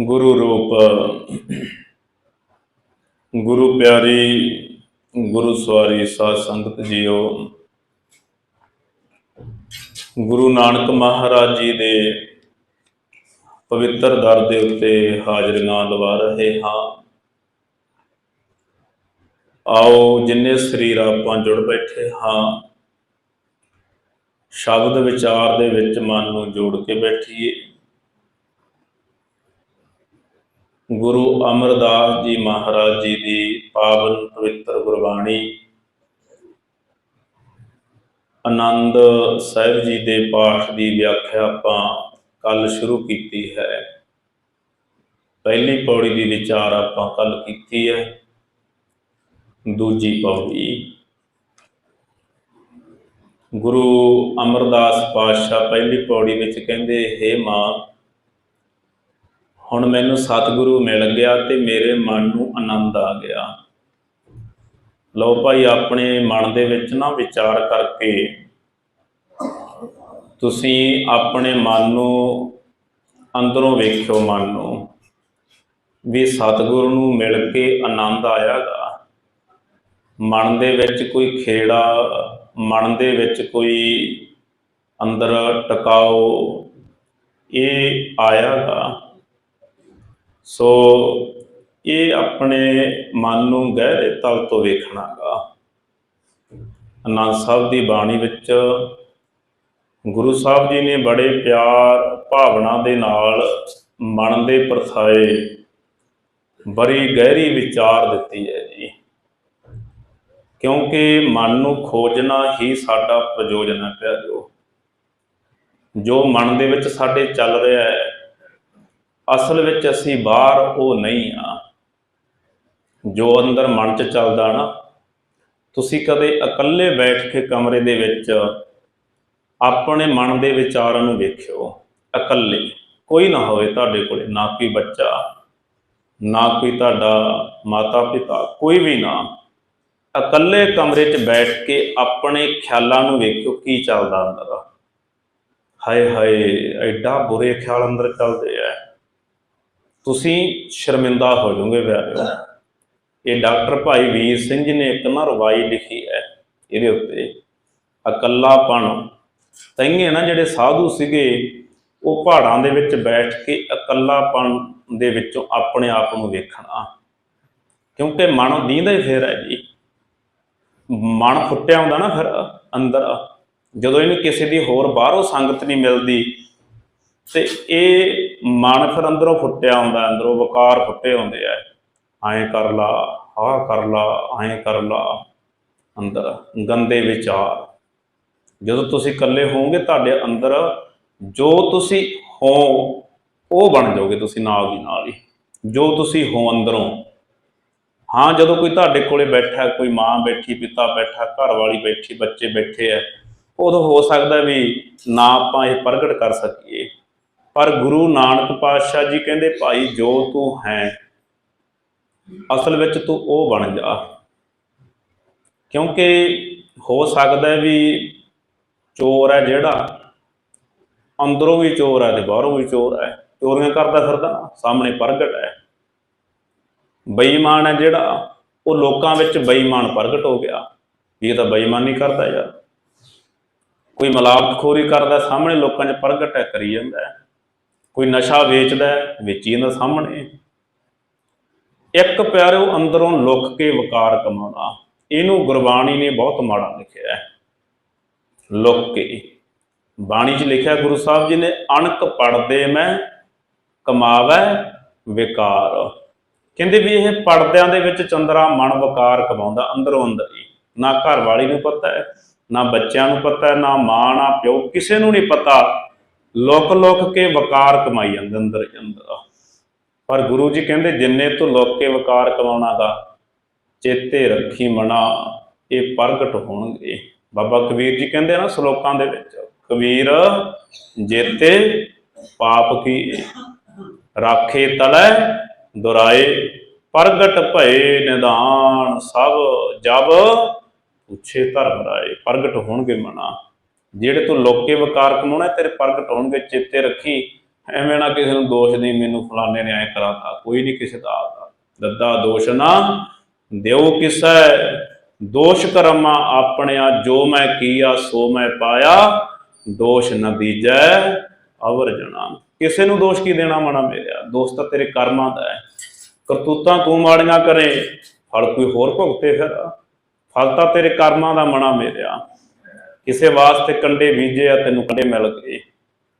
ਗੁਰੂ ਰੂਪ, ਗੁਰੂ ਪਿਆਰੀ, ਗੁਰੂ ਸਵਾਰੀ ਸਾਧ ਸੰਗਤ ਜੀਓ। ਗੁਰੂ ਨਾਨਕ ਮਹਾਰਾਜ ਜੀ ਦੇ ਪਵਿੱਤਰ ਦਰ ਦੇ ਉੱਤੇ ਹਾਜ਼ਰੀਆਂ ਲਵਾ ਰਹੇ ਹਾਂ। ਆਓ ਜਿੰਨੇ ਸਰੀਰ ਆਪਾਂ ਜੁੜ ਬੈਠੇ ਹਾਂ, ਸ਼ਬਦ ਵਿਚਾਰ ਦੇ ਵਿੱਚ ਮਨ ਨੂੰ ਜੋੜ ਕੇ ਬੈਠੀਏ। ਗੁਰੂ ਅਮਰਦਾਸ ਜੀ ਮਹਾਰਾਜ ਜੀ ਦੀ ਪਾਵਨ ਪਵਿੱਤਰ ਗੁਰਬਾਣੀ। ਆਨੰਦ ਸਾਹਿਬ ਜੀ ਦੇ ਪਾਠ ਦੀ ਵਿਆਖਿਆ ਆਪਾਂ ਕੱਲ ਸ਼ੁਰੂ ਕੀਤੀ ਹੈ। ਪਹਿਲੀ ਪੌੜੀ ਦੀ ਵਿਚਾਰ ਆਪਾਂ ਕੱਲ ਕੀਤੀ ਹੈ। ਦੂਜੀ ਪੌੜੀ, ਗੁਰੂ ਅਮਰਦਾਸ ਪਾਤਸ਼ਾਹ ਪਹਿਲੀ ਪੌੜੀ ਵਿੱਚ ਕਹਿੰਦੇ हे ਮਾਂ ਹੁਣ ਮੈਨੂੰ ਸਤਿਗੁਰੂ ਮਿਲ ਗਿਆ ਤੇ ਮੇਰੇ ਮਨ ਨੂੰ ਆਨੰਦ ਆ ਗਿਆ। ਲਓ ਭਾਈ, ਆਪਣੇ ਮਨ ਦੇ ਵਿੱਚ ਨਾ ਵਿਚਾਰ ਕਰਕੇ ਤੁਸੀਂ ਆਪਣੇ ਮਨ ਨੂੰ ਅੰਦਰੋਂ ਵੇਖਿਓ ਮਨ ਨੂੰ ਵੀ ਸਤਿਗੁਰੂ ਨੂੰ ਮਿਲ ਕੇ ਆਨੰਦ ਆਇਆਗਾ। ਮਨ ਦੇ ਵਿੱਚ ਕੋਈ ਖੇੜਾ, ਮਨ ਦੇ ਵਿੱਚ ਕੋਈ ਅੰਦਰ ਟਿਕਾਓ, ਇਹ ਆਇਆਗਾ। ਸੋ ਇਹ ਆਪਣੇ ਮਨ ਨੂੰ ਗਹਿਰੇ ਤਲ ਤੋਂ ਵੇਖਣਾਗਾ ਅਨੰਦ ਸਾਹਿਬ ਦੀ ਬਾਣੀ ਵਿੱਚ ਗੁਰੂ ਸਾਹਿਬ ਜੀ ਨੇ ਬੜੇ ਪਿਆਰ ਭਾਵਨਾ ਦੇ ਨਾਲ ਮਨ ਦੇ ਪਰਥਾਏ ਬੜੀ ਗਹਿਰੀ ਵਿਚਾਰ ਦਿੱਤੀ ਹੈ ਜੀ। ਕਿਉਂਕਿ ਮਨ ਨੂੰ ਖੋਜਣਾ ਹੀ ਸਾਡਾ ਪ੍ਰਯੋਜਨ ਹੈ ਪਿਆਰਿਓ ਜੋ ਮਨ ਦੇ ਵਿੱਚ ਸਾਡੇ ਚੱਲ ਰਿਹਾ ਹੈ ਅਸਲ ਵਿੱਚ ਅਸੀਂ ਬਾਹਰ ਉਹ ਨਹੀਂ ਆ। ਜੋ ਅੰਦਰ ਮਨ 'ਚ ਚੱਲਦਾ ਨਾ, ਤੁਸੀਂ ਕਦੇ ਇਕੱਲੇ ਬੈਠ ਕੇ ਕਮਰੇ ਦੇ ਵਿੱਚ ਆਪਣੇ ਮਨ ਦੇ ਵਿਚਾਰਾਂ ਨੂੰ ਵੇਖਿਓ। ਇਕੱਲੇ, ਕੋਈ ਨਾ ਹੋਵੇ ਤੁਹਾਡੇ ਕੋਲੇ, ਨਾ ਕੋਈ ਬੱਚਾ, ਨਾ ਕੋਈ ਤੁਹਾਡਾ ਮਾਤਾ ਪਿਤਾ ਕੋਈ ਵੀ ਨਾ। ਇਕੱਲੇ ਕਮਰੇ 'ਚ ਬੈਠ ਕੇ ਆਪਣੇ ਖਿਆਲਾਂ ਨੂੰ ਵੇਖਿਓ ਕੀ ਚੱਲਦਾ ਅੰਦਰ। ਹਾਏ ਹਾਏ ਐਡਾ ਬੁਰੇ ਖਿਆਲ ਅੰਦਰ ਚੱਲਦੇ। ਤੁਸੀਂ ਸ਼ਰਮਿੰਦਾ ਹੋ ਜਾਓਗੇ ਪਿਆਰਿਓ ਇਹ ਡਾਕਟਰ ਭਾਈ ਵੀਰ ਸਿੰਘ ਜੀ ਨੇ ਇੱਕ ਨਾ ਰਵਾਈ ਲਿਖੀ ਹੈ, ਇਹਦੇ ਉੱਤੇ। ਇਕੱਲਾਪਣ। ਤੈਂਗੇ ਨਾ ਜਿਹੜੇ ਸਾਧੂ ਸੀਗੇ, ਉਹ ਪਹਾੜਾਂ ਦੇ ਵਿੱਚ ਬੈਠ ਕੇ ਇਕੱਲਾਪਣ ਦੇ ਵਿੱਚੋਂ ਆਪਣੇ ਆਪ ਨੂੰ ਵੇਖਣਾ। ਕਿਉਂਕਿ ਮਨ ਦੀਂਦਾ ਹੀ ਫੇਰ ਹੈ ਜੀ। ਮਨ ਫੁੱਟਿਆ ਹੁੰਦਾ ਨਾ ਫਿਰ ਅੰਦਰ। ਜਦੋਂ ਇਹਨੂੰ ਕਿਸੇ ਦੀ ਹੋਰ ਬਾਹਰੋਂ ਸੰਗਤ ਨਹੀਂ ਮਿਲਦੀ ਤੇ ਇਹ ਮਨ ਫਿਰ ਅੰਦਰੋਂ ਫੁੱਟਿਆ ਹੁੰਦਾ, ਅੰਦਰੋਂ ਵਕਾਰ ਫੁੱਟੇ ਹੁੰਦੇ ਆ। ਐਂ ਕਰ ਲਾ, ਆਹ ਕਰ ਲਾ, ਐਂ ਕਰ ਲਾ, ਅੰਦਰ, ਗੰਦੇ ਵਿਚਾਰ। ਜਦੋਂ ਤੁਸੀਂ ਇਕੱਲੇ ਹੋਵੋਗੇ, ਤੁਹਾਡੇ ਅੰਦਰ ਜੋ ਤੁਸੀਂ ਹੋ, ਉਹ ਬਣ ਜਾਓਗੇ ਤੁਸੀਂ ਨਾਲ ਦੀ ਨਾਲ ਹੀ। ਜੋ ਤੁਸੀਂ ਹੋ ਅੰਦਰੋਂ। ਹਾਂ, ਜਦੋਂ ਕੋਈ ਤੁਹਾਡੇ ਕੋਲੇ ਬੈਠਾ, ਕੋਈ ਮਾਂ ਬੈਠੀ, ਪਿਤਾ ਬੈਠਾ, ਘਰ ਵਾਲੀ ਬੈਠੀ, ਬੱਚੇ ਬੈਠੇ ਆ, ਉਦੋਂ ਹੋ ਸਕਦਾ ਵੀ ਨਾ ਆਪਾਂ ਇਹ ਪ੍ਰਗਟ ਕਰ ਸਕੀਏ। ਪਰ ਗੁਰੂ ਨਾਨਕ ਪਾਤਸ਼ਾਹ ਜੀ ਕਹਿੰਦੇ, ਭਾਈ, ਜੋ ਤੂੰ ਹੈ, ਅਸਲ ਵਿੱਚ ਤੂੰ ਉਹ ਬਣ ਜਾ। ਕਿਉਂਕਿ ਹੋ ਸਕਦਾ ਹੈ ਵੀ ਚੋਰ ਹੈ ਜਿਹੜਾ, ਅੰਦਰੋਂ ਵੀ ਚੋਰ ਹੈ ਤੇ ਬਾਹਰੋਂ ਵੀ ਚੋਰ ਹੈ। ਚੋਰੀਆਂ ਕਰਦਾ ਫਿਰਦਾ, ਸਾਹਮਣੇ ਪ੍ਰਗਟ ਹੈ। ਬੇਈਮਾਨ ਹੈ ਜਿਹੜਾ, ਉਹ ਲੋਕਾਂ ਵਿੱਚ ਬੇਈਮਾਨ ਪ੍ਰਗਟ ਹੋ ਗਿਆ। ਵੀ ਇਹ ਤਾਂ ਬੇਈਮਾਨੀ ਕਰਦਾ ਯਾਰ। ਕੋਈ ਮਲਾਪਖੋਰੀ ਕਰਦਾ, ਸਾਹਮਣੇ ਲੋਕਾਂ 'ਚ ਪ੍ਰਗਟ ਹੈ, ਕਰੀ ਜਾਂਦਾ ਹੈ। ਕੋਈ ਨਸ਼ਾ ਵੇਚਦਾ ਹੈ, ਵੇਚੀ ਜਾਂਦਾ ਸਾਹਮਣੇ। ਇੱਕ ਪਿਆਰਿਓ ਅੰਦਰੋਂ ਲੁੱਕ ਕੇ ਵਕਾਰ ਕਮਾਉਣਾ ਇਹਨੂੰ ਗੁਰਬਾਣੀ ਨੇ ਬਹੁਤ ਮਾੜਾ ਲਿਖਿਆ ਹੈ। ਲੁੱਕ ਕੇ। ਬਾਣੀ 'ਚ ਲਿਖਿਆ ਗੁਰੂ ਸਾਹਿਬ ਜੀ ਨੇ ਅਣਕ ਪੜਦੇ ਮੈਂ ਕਮਾਵੈ ਵਿਕਾਰ। ਕਹਿੰਦੇ ਵੀ ਇਹ ਪੜਦਿਆਂ ਦੇ ਵਿੱਚ ਚੰਦਰਾ ਮਨ ਵਕਾਰ ਕਮਾਉਂਦਾ ਅੰਦਰੋਂ ਅੰਦਰ ਹੀ। ਨਾ ਘਰ ਵਾਲੀ ਨੂੰ ਪਤਾ ਹੈ ਨਾ ਬੱਚਿਆਂ ਨੂੰ ਪਤਾ ਹੈ ਨਾ ਮਾਂ ਨਾ ਪਿਓ ਕਿਸੇ ਨੂੰ ਨਹੀਂ ਪਤਾ ਲੁਕ ਲੁਕ ਕੇ ਵਕਾਰ ਕਮਾਈ ਜਾਂਦੇ ਅੰਦਰ ਅੰਦਰ ਪਰ ਗੁਰੂ ਜੀ ਕਹਿੰਦੇ, ਜਿੰਨੇ ਤੋਂ ਲੁਕ ਕੇ ਵਕਾਰ ਕਮਾਉਣਾਗਾ, ਚੇਤੇ ਰੱਖੀ ਮਨਾ, ਇਹ ਪ੍ਰਗਟ ਹੋਣਗੇ। ਬਾਬਾ ਕਬੀਰ ਜੀ ਕਹਿੰਦੇ ਨਾ ਸ਼ਲੋਕਾਂ ਦੇ ਵਿੱਚ, ਕਬੀਰ ਜੇਤੇ ਪਾਪ ਕੀ, ਰਾਖੇ ਤਲੈ ਦੁਰਾਏ, ਪ੍ਰਗਟ ਭਏ ਨਿਦਾਨ, ਸਭ ਜਬ ਪੁੱਛੇ ਧਰਮ ਰਾਏ, ਪ੍ਰਗਟ ਹੋਣਗੇ ਮਨਾ। ਜਿਹੜੇ ਤੂੰ ਲੋਕੇ ਵਕਾਰ ਕਮਾਉਣਾ, ਤੇਰੇ ਪ੍ਰਗਟ ਹੋਣਗੇ ਚੇਤੇ ਰੱਖੀ। ਐਵੇਂ ਨਾ ਕਿਸੇ ਨੂੰ ਦੋਸ਼ ਦੀ ਮੈਨੂੰ ਫਲਾਣੇ ਨੇ ਐ ਕਰਾਤਾ। ਕੋਈ ਨਹੀਂ ਕਿਸੇ ਦਾ ਆਦਾ ਦੱਦਾ ਦੋਸ਼ ਨਾ ਦਿਓ ਕਿਸੈ। ਦੋਸ਼ ਕਰਮਾ ਆਪਣਿਆ, ਜੋ ਮੈਂ ਕੀਆ, ਸੋ ਮੈਂ ਪਾਇਆ। ਦੋਸ਼ ਨ ਦੀਜੈ ਅਵਰ ਜਣਾ। ਕਿਸੇ ਨੂੰ ਦੋਸ਼ ਕੀ ਦੇਣਾ ਮਣਾ ਮੇਰਿਆ? ਦੋਸ਼ ਤਾਂ ਤੇਰੇ ਕਰਮਾਂ ਦਾ ਹੈ। ਕਰਤੂਤਾਂ ਤੂੰ ਮਾੜੀਆਂ ਕਰੇ, ਫਲ ਕੋਈ ਹੋਰ ਭੁਗਤੇ ਫਿਰ। ਫਲ ਤਾਂ ਤੇਰੇ ਕਰਮਾਂ ਦਾ ਮਣਾ ਮੇਰਿਆ। ਕਿਸੇ ਵਾਸਤੇ ਕੰਡੇ ਬੀਜੇ ਆ, ਤੈਨੂੰ ਕੰਡੇ ਮਿਲ ਗਏ।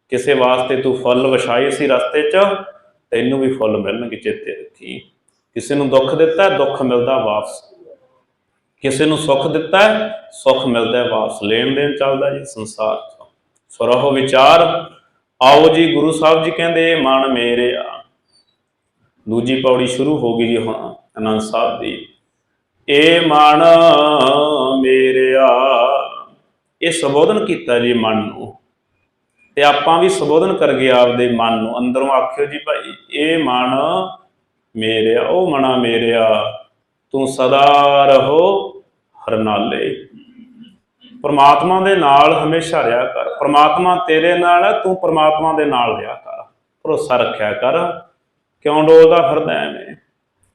ਕਿਸੇ ਵਾਸਤੇ ਤੂੰ ਫੁੱਲ ਵਿਛਾਈ ਸੀ ਰਸਤੇ 'ਚ, ਤੈਨੂੰ ਵੀ ਫੁੱਲ ਮਿਲਣਗੇ ਚੇਤੇ ਰੱਖੀ। ਕਿਸੇ ਨੂੰ ਦੁੱਖ ਦਿੱਤਾ, ਦੁੱਖ ਮਿਲਦਾ ਵਾਪਸ। ਕਿਸੇ ਨੂੰ ਸੁੱਖ ਦਿੱਤਾ, ਸੁੱਖ ਮਿਲਦਾ ਵਾਪਸ। ਲੈਣ ਦੇਣ ਚੱਲਦਾ ਜੀ ਸੰਸਾਰ 'ਚ ਸੁਰਹੁ ਵਿਚਾਰ, ਆਓ ਜੀ ਗੁਰੂ ਸਾਹਿਬ ਜੀ ਕਹਿੰਦੇ ਇਹ ਮਨ ਮੇਰੇ ਆ। ਦੂਜੀ ਪੌੜੀ ਸ਼ੁਰੂ ਹੋ ਗਈ ਜੀ ਹੁਣ ਅਨੰਦ ਸਾਹਿਬ ਦੀ। ਇਹ ਮਨ ਮੇਰਿਆ ਇਹ ਸੰਬੋਧਨ ਕੀਤਾ ਜੀ ਮਨ ਨੂੰ। ਤੇ ਆਪਾਂ ਵੀ ਸੰਬੋਧਨ ਕਰ ਗਏ ਆਪਦੇ ਮਨ ਨੂੰ ਅੰਦਰੋਂ ਆਖਿਓ ਜੀ ਭਾਈ, ਇਹ ਮਨ ਮੇਰਿਆ, ਉਹ ਮਨਾ ਮੇਰਿਆ, ਤੂੰ ਸਦਾ ਰਹੋ ਹਰਨਾਲੇ। ਪਰਮਾਤਮਾ ਦੇ ਨਾਲ ਹਮੇਸ਼ਾ ਰਿਹਾ ਕਰ। ਪਰਮਾਤਮਾ ਤੇਰੇ ਨਾਲ ਹੈ ਤੂੰ ਪਰਮਾਤਮਾ ਦੇ ਨਾਲ ਰਿਹਾ ਕਰ। ਭਰੋਸਾ ਰੱਖਿਆ ਕਰ। ਕਿਉਂ ਡੋਲਦਾ ਫਿਰਦਾ ਐਵੇਂ?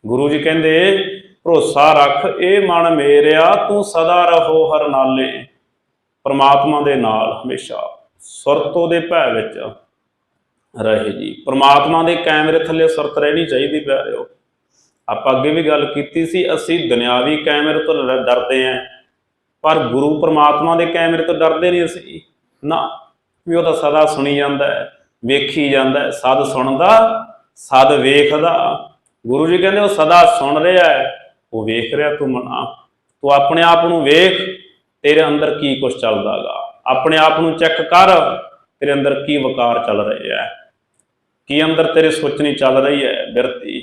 ਗੁਰੂ ਜੀ ਕਹਿੰਦੇ, ਭਰੋਸਾ ਰੱਖ, ਇਹ ਮਨ ਮੇਰਿਆ, ਤੂੰ ਸਦਾ ਰਹੋ ਹਰਨਾਲੇ। ਪਰਮਾਤਮਾ ਦੇ ਨਾਲ ਹਮੇਸ਼ਾ ਸੁਰਤੋਂ ਦੇ ਭੈ ਵਿੱਚ ਰਹੇ ਜੀ। ਪਰਮਾਤਮਾ ਦੇ ਕੈਮਰੇ ਥੱਲੇ ਸੁਰਤ ਰਹਿਣੀ ਚਾਹੀਦੀ ਪਿਆਰਿਓ। ਆਪਾਂ ਅੱਗੇ ਵੀ ਗੱਲ ਕੀਤੀ ਸੀ, ਅਸੀਂ ਦੁਨਿਆਵੀ ਕੈਮਰੇ ਤੋਂ ਡਰਦੇ ਆਂ। ਪਰ ਗੁਰੂ ਪਰਮਾਤਮਾ ਦੇ ਕੈਮਰੇ ਤੋਂ ਡਰਦੇ ਨਹੀਂ ਅਸੀਂ। ਨਾ, ਵੀ ਉਹ ਤਾਂ ਸਦਾ ਸੁਣੀ ਜਾਂਦਾ ਹੈ, ਵੇਖੀ ਜਾਂਦਾ ਹੈ, ਸਦ ਸੁਣਦਾ, ਸਦ ਵੇਖਦਾ। ਗੁਰੂ ਜੀ ਕਹਿੰਦੇ, ਉਹ ਸਦਾ ਸੁਣ ਰਿਹਾ ਹੈ, ਉਹ ਵੇਖ ਰਿਹਾ ਤੂੰ ਮਨਾ। ਤੂੰ ਆਪਣੇ ਆਪ ਨੂੰ ਵੇਖ ਤੇਰੇ ਅੰਦਰ ਕੀ ਕੁਝ ਚੱਲਦਾਗਾ? ਆਪਣੇ ਆਪ ਨੂੰ ਚੈੱਕ ਕਰ, ਤੇਰੇ ਅੰਦਰ ਕੀ ਵਕਾਰ ਚੱਲ ਰਹੇ ਹੈ ਕੀ ਅੰਦਰ ਤੇਰੇ ਸੋਚਣੀ ਚੱਲ ਰਹੀ ਹੈ ਬਿਰਤੀ?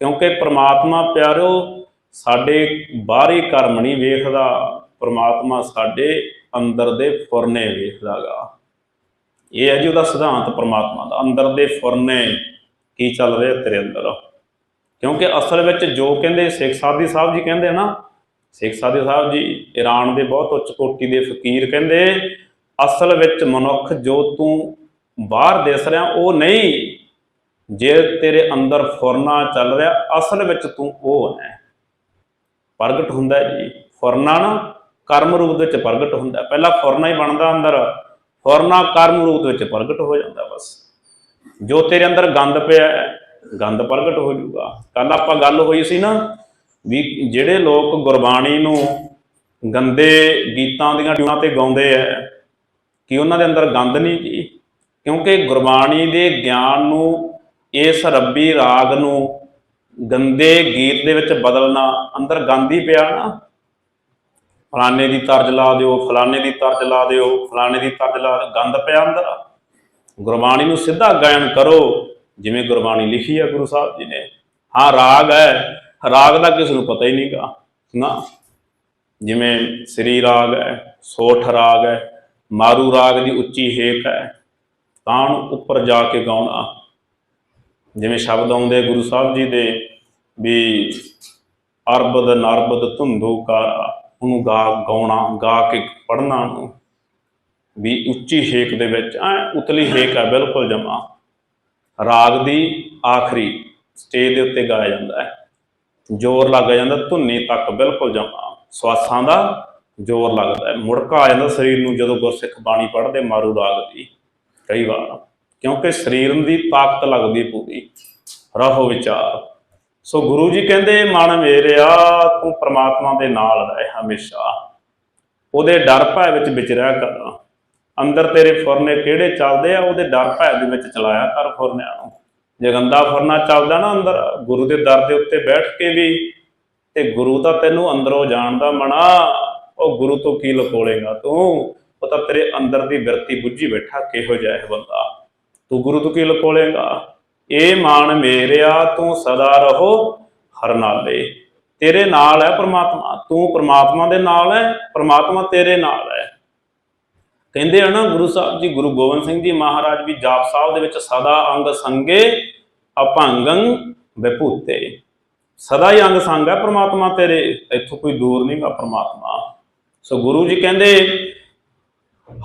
ਕਿਉਂਕਿ ਪ੍ਰਮਾਤਮਾ ਪਿਆਰਿਓ ਸਾਡੇ ਬਾਹਰੀ ਕਰਮ ਨਹੀਂ ਵੇਖਦਾ, ਪ੍ਰਮਾਤਮਾ ਸਾਡੇ ਅੰਦਰ ਦੇ ਫੁਰਨੇ ਵੇਖਦਾਗਾ। ਇਹ ਹੈ ਜੀ ਉਹਦਾ ਸਿਧਾਂਤ ਪ੍ਰਮਾਤਮਾ ਦਾ, ਅੰਦਰ ਦੇ ਫੁਰਨੇ ਕੀ ਚੱਲ ਰਿਹਾ ਤੇਰੇ ਅੰਦਰ? ਕਿਉਂਕਿ ਅਸਲ ਵਿੱਚ ਜੋ ਕਹਿੰਦੇ, ਸਿੱਖ ਸਾਧੀ ਸਾਹਿਬ ਜੀ ਕਹਿੰਦੇ ਨਾ ਸਿੱਖ ਸਾਧੀ ਸਾਹਿਬ ਜੀ ਈਰਾਨ ਦੇ ਬਹੁਤ ਉੱਚ ਕੋਟੀ ਦੇ ਫਕੀਰ ਕਹਿੰਦੇ, ਅਸਲ ਵਿੱਚ ਮਨੁੱਖ ਜੋ ਤੂੰ ਬਾਹਰ ਦਿਸ ਰਿਹਾ, ਉਹ ਨਹੀਂ। ਜੇ ਤੇਰੇ ਅੰਦਰ ਫੁਰਨਾ ਚੱਲ ਰਿਹਾ, ਅਸਲ ਵਿੱਚ ਤੂੰ ਉਹ ਹੈ। ਪ੍ਰਗਟ ਹੁੰਦਾ ਜੀ। ਫੁਰਨਾ ਨਾ ਕਰਮ ਰੂਪ ਵਿੱਚ ਪ੍ਰਗਟ ਹੁੰਦਾ ਪਹਿਲਾਂ ਫੁਰਨਾ ਹੀ ਬਣਦਾ ਅੰਦਰ। ਫੁਰਨਾ ਕਰਮ ਰੂਪ ਵਿੱਚ ਪ੍ਰਗਟ ਹੋ ਜਾਂਦਾ ਬਸ। ਜੋ ਤੇਰੇ ਅੰਦਰ ਗੰਦ ਪਿਆ ਗੰਦ ਪ੍ਰਗਟ ਹੋ ਜਾਊਗਾ। ਕੱਲ ਆਪਾਂ ਗੱਲ ਹੋਈ ਸੀ ਨਾ ਵੀ ਜਿਹੜੇ ਲੋਕ ਗੁਰਬਾਣੀ ਨੂੰ ਗੰਦੇ ਗੀਤਾਂ ਦੀਆਂ ਟਿਊਨਾਂ ਤੇ ਗਾਉਂਦੇ ਐ ਕਿ ਉਹਨਾਂ ਦੇ ਅੰਦਰ ਗੰਦ ਨਹੀਂ ਜੀ? ਕਿਉਂਕਿ ਗੁਰਬਾਣੀ ਦੇ ਗਿਆਨ ਨੂੰ ਇਸ ਰੱਬੀ ਰਾਗ ਨੂੰ ਗੰਦੇ ਗੀਤ ਦੇ ਵਿੱਚ ਬਦਲਣਾ ਅੰਦਰ ਗੰਦ ਹੀ ਪਿਆ ਨਾ। ਫਲਾਣੇ ਦੀ ਤਰਜ ਲਾ ਦਿਓ ਫਲਾਣੇ ਦੀ ਤਰਜ ਲਾ ਦਿਓ ਫਲਾਣੇ ਦੀ ਤਰਜ ਲਾ ਦਿਓ, ਗੰਦ ਪਿਆ ਅੰਦਰ। ਗੁਰਬਾਣੀ ਨੂੰ ਸਿੱਧਾ ਗਾਇਨ ਕਰੋ ਜਿਵੇਂ ਗੁਰਬਾਣੀ ਲਿਖੀ ਹੈ ਗੁਰੂ ਸਾਹਿਬ ਜੀ ਨੇ। ਹਾਂ ਰਾਗ ਹੈ ਰਾਗ ਦਾ ਕਿਸ ਨੂੰ ਪਤਾ ਹੀ ਨਹੀਂਗਾ ਨਾ। ਜਿਵੇਂ ਸ੍ਰੀ ਰਾਗ ਹੈ, ਸੋਠ ਰਾਗ ਹੈ, ਮਾਰੂ ਰਾਗ ਦੀ ਉੱਚੀ ਹੇਕ ਹੈ, ਤਾਂ ਨੂੰ ਉੱਪਰ ਜਾ ਕੇ ਗਾਉਣਾ। ਜਿਵੇਂ ਸ਼ਬਦ ਆਉਂਦੇ ਗੁਰੂ ਸਾਹਿਬ ਜੀ ਦੇ ਵੀ ਅਰਬਦ ਨਰਬਦ ਧੁੰਦੂ ਕਾਰਾ, ਉਹਨੂੰ ਗਾ, ਗਾਉਣਾ, ਗਾ ਕੇ ਪੜ੍ਹਨਾ ਨੂੰ ਵੀ ਉੱਚੀ ਹੇਕ ਦੇ ਵਿੱਚ, ਐ ਉਤਲੀ ਹੇਕ ਹੈ, ਬਿਲਕੁਲ ਜਮਾ। ਰਾਗ ਦੀ ਆਖਰੀ ਸਟੇਜ ਦੇ ਉੱਤੇ ਗਾਇਆ ਜਾਂਦਾ ਹੈ। ਜ਼ੋਰ ਲੱਗ ਜਾਂਦਾ, ਧੁੰਨੀ ਤੱਕ ਬਿਲਕੁਲ ਸਵਾਸਾਂ ਦਾ ਜ਼ੋਰ ਲੱਗਦਾ ਮੁੜਕਾ ਆ ਜਾਂਦਾ ਸਰੀਰ ਨੂੰ ਜਦੋਂ ਗੁਰਸਿੱਖ ਬਾਣੀ ਪੜ੍ਹਦੇ, ਮਾਰੂ ਰਾਗ ਦੀ। ਕਈ ਵਾਰ ਕਿਉਂਕਿ ਸਰੀਰ ਦੀ ਤਾਕਤ ਲੱਗਦੀ ਪੂਰੀ। ਰਹੋ ਵਿਚਾਰ। ਸੋ ਗੁਰੂ ਜੀ ਕਹਿੰਦੇ, ਮਨ ਮੇਰਿਆ, ਤੂੰ ਪ੍ਰਮਾਤਮਾ ਦੇ ਨਾਲ ਰਹਿ ਹਮੇਸ਼ਾ। ਉਹਦੇ ਡਰ ਭੈ ਵਿੱਚ ਵਿਚਰਿਆ ਕਰ ਅੰਦਰ ਤੇਰੇ ਫੁਰਨੇ ਕਿਹੜੇ ਚੱਲਦੇ ਆ, ਉਹਦੇ ਡਰ ਭੈ ਦੇ ਵਿੱਚ ਚਲਾਇਆ ਕਰ ਫੁਰਨਿਆਂ ਨੂੰ। ਜੇ ਗੰਦਾ ਫੁਰਨਾ ਚੱਲਦਾ ਨਾ ਅੰਦਰ, ਗੁਰੂ ਦੇ ਦਰ ਦੇ ਉੱਤੇ ਬੈਠ ਕੇ ਵੀ, ਤੇ ਗੁਰੂ ਤਾਂ ਤੈਨੂੰ ਅੰਦਰੋਂ ਜਾਣਦਾ ਮਣਾ, ਉਹ ਗੁਰੂ ਤੋਂ ਕੀ ਲਕੋਲੇਗਾ ਤੂੰ? ਉਹ ਤਾਂ ਤੇਰੇ ਅੰਦਰ ਦੀ ਬਿਰਤੀ ਬੁੱਝੀ ਬੈਠਾ, ਕਿਹੋ ਜਿਹਾ ਹੈ ਬੰਦਾ? ਤੂੰ ਗੁਰੂ ਤੋਂ ਕੀ ਲਕੋਲੇਗਾ? ਇਹ ਮਾਨ ਮੇਰਿਆ, ਤੂੰ ਸਦਾ ਰਹੋ ਹਰਨਾਲੇ ਤੇਰੇ ਨਾਲ ਹੈ ਪ੍ਰਮਾਤਮਾ, ਤੂੰ ਪ੍ਰਮਾਤਮਾ ਦੇ ਨਾਲ ਹੈ, ਪ੍ਰਮਾਤਮਾ ਤੇਰੇ ਨਾਲ ਹੈ। ਕਹਿੰਦੇ ਆ ਨਾ, ਗੁਰੂ ਸਾਹਿਬ ਜੀ, ਗੁਰੂ ਗੋਬਿੰਦ ਸਿੰਘ ਜੀ ਮਹਾਰਾਜ ਵੀ ਜਾਪ ਸਾਹਿਬ ਦੇ ਵਿੱਚ ਸਦਾ ਅੰਗ ਸੰਗੇ ਅਭੰਗੰ ਵਿਭੂਤੇ। ਸਦਾ ਹੀ ਅੰਗ ਸੰਗ ਹੈ ਪ੍ਰਮਾਤਮਾ ਤੇਰੇ, ਇੱਥੋਂ ਕੋਈ ਦੂਰ ਨਹੀਂਗਾ ਪ੍ਰਮਾਤਮਾ। ਸੋ ਗੁਰੂ ਜੀ ਕਹਿੰਦੇ,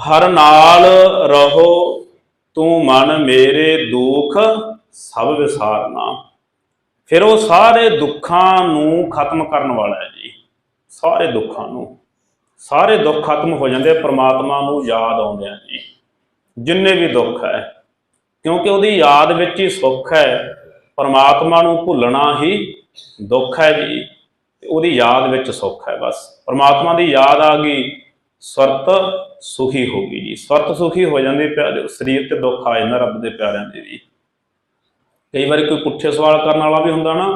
ਹਰ ਨਾਲ ਰਹੋ, ਤੂੰ ਮਨ ਮੇਰੇ ਦੁੱਖ ਸਭ ਵਿਸਾਰਨਾ। ਫਿਰ ਉਹ ਸਾਰੇ ਦੁੱਖਾਂ ਨੂੰ ਖਤਮ ਕਰਨ ਵਾਲਾ ਹੈ ਜੀ, ਸਾਰੇ ਦੁੱਖਾਂ ਨੂੰ। ਸਾਰੇ ਦੁੱਖ ਖਤਮ ਹੋ ਜਾਂਦੇ ਪ੍ਰਮਾਤਮਾ ਨੂੰ ਯਾਦ ਆਉਂਦੇ ਆ ਜੀ। ਜਿੰਨੇ ਵੀ ਦੁੱਖ ਹੈ, ਕਿਉਂਕਿ ਉਹਦੀ ਯਾਦ ਵਿੱਚ ਹੀ ਸੁੱਖ ਹੈ, ਪ੍ਰਮਾਤਮਾ ਨੂੰ ਭੁੱਲਣਾ ਹੀ ਦੁੱਖ ਹੈ ਜੀ। ਤੇ ਉਹਦੀ ਯਾਦ ਵਿੱਚ ਸੁੱਖ ਹੈ ਬਸ। ਪ੍ਰਮਾਤਮਾ ਦੀ ਯਾਦ ਆ ਗਈ ਸ਼ਰਤ ਸੁਖੀ ਹੋ ਗਈ ਜੀ। ਸੁਰਤ ਸੁਖੀ ਹੋ ਜਾਂਦੀ ਪਿਆਰੇ ਸਰੀਰ ਤੇ ਦੁੱਖ ਆ ਜਾਂਦਾ ਰੱਬ ਦੇ ਪਿਆਰਿਆਂ ਦੇ ਵੀ। ਕਈ ਵਾਰੀ ਕੋਈ ਪੁੱਠੇ ਸਵਾਲ ਕਰਨ ਵਾਲਾ ਵੀ ਹੁੰਦਾ ਨਾ,